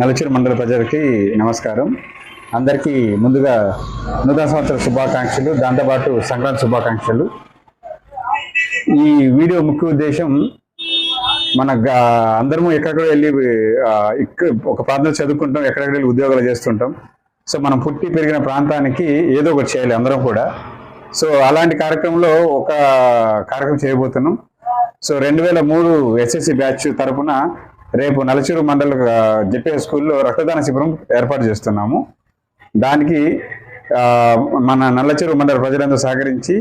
నలుచూరు మండల ప్రజలకి నమస్కారం. అందరికీ ముందుగా నూతన సంవత్సర శుభాకాంక్షలు దాంతోపాటు సంక్రాంతి శుభాకాంక్షలు. ఈ వీడియో ముఖ్య ఉద్దేశం మన అందరము ఎక్కడెక్కడ వెళ్ళి ఇక్కడ ఒక ప్రాంతం చదువుకుంటాం ఎక్కడెక్కడ వెళ్ళి ఉద్యోగాలు చేస్తుంటాం. సో మనం పుట్టి పెరిగిన ప్రాంతానికి ఏదో ఒకటి చేయాలి అందరం కూడా. సో అలాంటి కార్యక్రమంలో ఒక కార్యక్రమం చేయబోతున్నాం. సో రెండు వేల మూడు ఎస్ఎస్సి బ్యాచ్ తరపున రేపు నలచూరు మండల జెపే స్కూల్లో రక్తదాన శిబిరం ఏర్పాటు చేస్తున్నాము. దానికి మన నల్లచెరువు మండల ప్రజలందరూ సహకరించి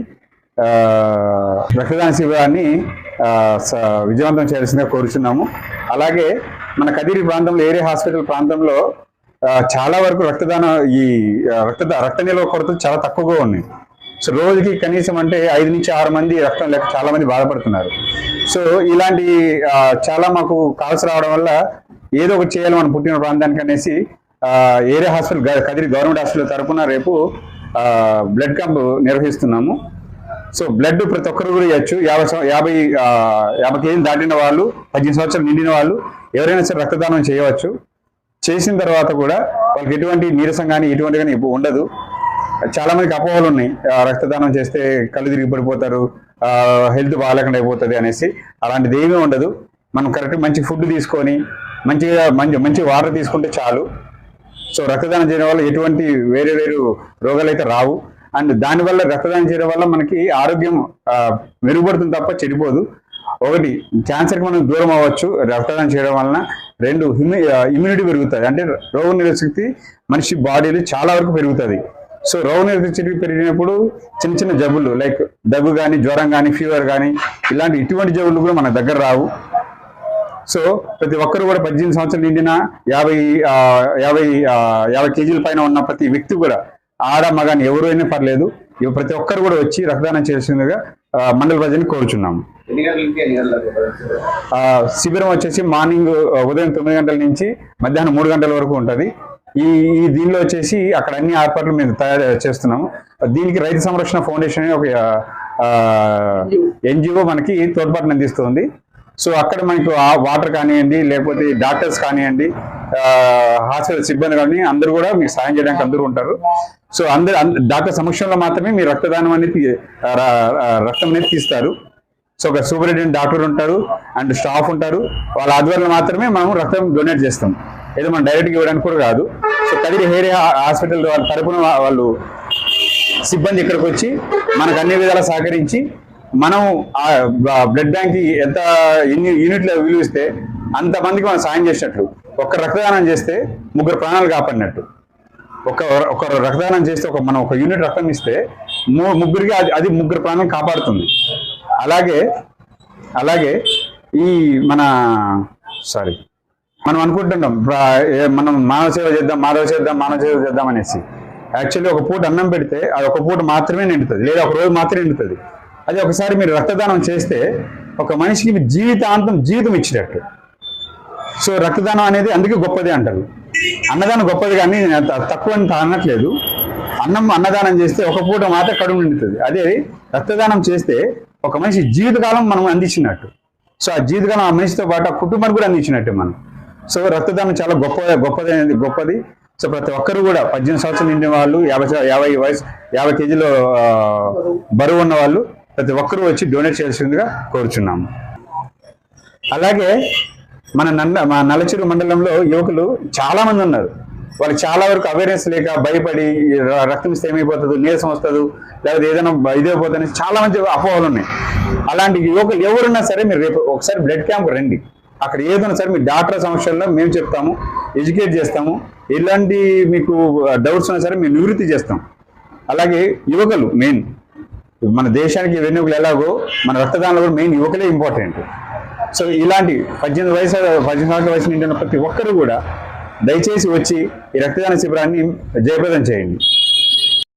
రక్తదాన శిబిరాన్ని స- విజయవంతం చేయాల్సిందిగా కోరుచున్నాము. అలాగే మన కదిరి ప్రాంతంలో ఏరియా హాస్పిటల్ ప్రాంతంలో చాలా వరకు రక్తదాన ఈ ఆ, రక్త రక్త నిల్వ కొరత చాలా తక్కువగా ఉన్నాయి. సో రోజుకి కనీసం అంటే ఐదు నుంచి ఆరు మంది రక్తం లేక చాలా మంది బాధపడుతున్నారు. సో ఇలాంటి చాలా మాకు కాల్స్ రావడం వల్ల ఏదో ఒకటి చేయాలి మనం పుట్టిన ప్రాంతానికి అనేసి area hospital Kadiri government hospital తరపున రేపు బ్లడ్ క్యాంప్ నిర్వహిస్తున్నాము. సో బ్లడ్ ప్రతి ఒక్కరు కూడా ఇవ్వచ్చు. యాభై యాభై యాభై కేజీలు దాటిన వాళ్ళు పద్దెనిమిది సంవత్సరాలు నిండిన వాళ్ళు ఎవరైనా సరే రక్తదానం చేయవచ్చు. చేసిన తర్వాత కూడా వాళ్ళకి ఎటువంటి నీరసం కానీ ఎటువంటి కానీ ఉండదు. చాలా మందికి అపోహలు ఉన్నాయి. రక్తదానం చేస్తే కళ్ళు తిరిగి పడిపోతారు హెల్త్ బాగాలేకుండా అయిపోతుంది అనేసి. అలాంటిది ఏమీ ఉండదు. మనం కరెక్ట్ మంచి ఫుడ్ తీసుకొని మంచిగా మంచి మంచి వాటర్ తీసుకుంటే చాలు. సో రక్తదానం చేయడం వల్ల ఎటువంటి వేరే వేరు రోగాలు అయితే రావు. అండ్ దానివల్ల రక్తదానం చేయడం వల్ల మనకి ఆరోగ్యం మెరుగుపడుతుంది తప్ప చెడిపోదు. ఒకటి క్యాన్సర్కి మనం దూరం అవ్వచ్చు. రక్తదానం చేయడం వలన రెండు ఇమ్యూనిటీ పెరుగుతుంది. అంటే రోగ నిరోధక్తి మనిషి బాడీలో చాలా వరకు పెరుగుతుంది. సో రోగ నిరోధక శక్తి పెరిగినప్పుడు చిన్న చిన్న జబ్బులు లైక్ దగ్గు కానీ జ్వరం కానీ ఫీవర్ కానీ ఇలాంటి ఇటువంటి జబ్బులు కూడా మన దగ్గర రావు. సో ప్రతి ఒక్కరు కూడా పద్దెనిమిది సంవత్సరాలు నిండిన యాభై యాభై యాభై కేజీల పైన ఉన్న ప్రతి వ్యక్తి కూడా ఆడ మగాని ఎవరైనా పర్లేదు. ఇవి ప్రతి ఒక్కరు కూడా వచ్చి రక్తదానం చేసిందిగా మండల ప్రజల్ని కోరుచున్నాము శిబిరం వచ్చేసి మార్నింగ్ ఉదయం తొమ్మిది గంటల నుంచి మధ్యాహ్నం మూడు గంటల వరకు ఉంటుంది. ఈ ఈ దీనిలో వచ్చేసి అక్కడ అన్ని ఏర్పాట్లు మేము తయారు చేస్తున్నాము. దీనికి రైతు సంరక్షణ ఫౌండేషన్ అనే ఒక ఎన్జిఓ మనకి తోడ్పాటును అందిస్తుంది. సో అక్కడ మనకు వాటర్ కానివ్వండి లేకపోతే డాక్టర్స్ కానివ్వండి హాస్పిటల్ సిబ్బంది కానీ అందరూ కూడా మీకు సాయం చేయడానికి అందరూ ఉంటారు. సో అందరు డాక్టర్ సమక్షంలో మాత్రమే మీ రక్తదానం అనేది రక్తం అనేది తీస్తారు. సో ఒక సూపరింటెండెంట్ డాక్టర్ ఉంటారు అండ్ స్టాఫ్ ఉంటారు. వాళ్ళ ఆధ్వర్యంలో మాత్రమే మనం రక్తం డొనేట్ చేస్తాం. ఏదో మనం డైరెక్ట్గా ఇవ్వడానికి కూడా కాదు. సో కదిరి హెయిర్ హాస్పిటల్ వాళ్ళ తరపున వాళ్ళు సిబ్బంది ఇక్కడికి వచ్చి మనకు అన్ని విధాలా సహకరించి మనం ఆ బ్లడ్ బ్యాంక్కి ఎంత ఎన్ని యూనిట్లు విలువిస్తే అంతమందికి మనం సాయం చేసినట్లు. ఒక్క రక్తదానం చేస్తే ముగ్గురు ప్రాణాలు కాపాడినట్టు. ఒక ఒక రక్తదానం చేస్తే ఒక మనం ఒక యూనిట్ రక్తం ఇస్తే ముగ్గురికి అది అది ముగ్గురు ప్రాణం కాపాడుతుంది. అలాగే అలాగే ఈ మన సారీ. మనం అనుకుంటున్నాం మనం మానవ సేవ చేద్దాం మానవ చేద్దాం మానవ సేవ చేద్దాం అనేసి. యాక్చువల్లీ ఒక పూట అన్నం పెడితే అది ఒక పూట మాత్రమే నిండుతుంది లేదా ఒక రోజు మాత్రమే నిండుతుంది. అది ఒకసారి మీరు రక్తదానం చేస్తే ఒక మనిషికి జీవితాంతం జీవితం ఇచ్చినట్టు. సో రక్తదానం అనేది అందుకే గొప్పది అంటారు. అన్నదానం గొప్పది కానీ నేను తక్కువ అని అనట్లేదు. అన్నం అన్నదానం చేస్తే ఒక పూట మాత్రం కడుపు నిండుతుంది. అదే రక్తదానం చేస్తే ఒక మనిషి జీవితకాలం మనం అందించినట్టు. సో ఆ జీవితకాలం ఆ మనిషితో పాటు ఆ కుటుంబానికి కూడా అందించినట్టు మనం. సో రక్తదానం చాలా గొప్ప గొప్పది అనేది గొప్పది. సో ప్రతి ఒక్కరు కూడా పద్దెనిమిది సంవత్సరాలు నిండిన వాళ్ళు యాభై యాభై వయసు యాభై కేజీలు బరువు ఉన్న వాళ్ళు ప్రతి ఒక్కరూ వచ్చి డొనేట్ చేయాల్సిందిగా కోరుచున్నాము. అలాగే మన నన్న మా నల్లచెరు మండలంలో యువకులు చాలామంది ఉన్నారు. వాళ్ళు చాలా వరకు అవేర్నెస్ లేక భయపడి రక్తం ఇస్తే ఏమైపోతుంది నీరసం వస్తుంది లేకపోతే ఏదైనా ఇదైపోతుంది చాలా మంది అపోహలు ఉన్నాయి. అలాంటి యువకులు ఎవరున్నా సరే మీరు రేపు ఒకసారి బ్లడ్ క్యాంప్ రండి. అక్కడ ఏదైనా సరే మీ డాక్టర్ సమస్యల్లో మేము చెప్తాము ఎడ్యుకేట్ చేస్తాము. ఎలాంటి మీకు డౌట్స్ ఉన్నా సరే మేము నివృత్తి చేస్తాం. అలాగే యువకులు మెయిన్ మన దేశానికి వెన్నుకలు ఎలాగో మన రక్తదానంలో కూడా మెయిన్ యువకులే ఇంపార్టెంట్ సో ఇలాంటి పద్దెనిమిది వయసు పద్దెనిమిది సంవత్సరాల వయసు నిండిన ప్రతి ఒక్కరు కూడా దయచేసి వచ్చి ఈ రక్తదాన శిబిరాన్ని జయప్రదం చేయండి.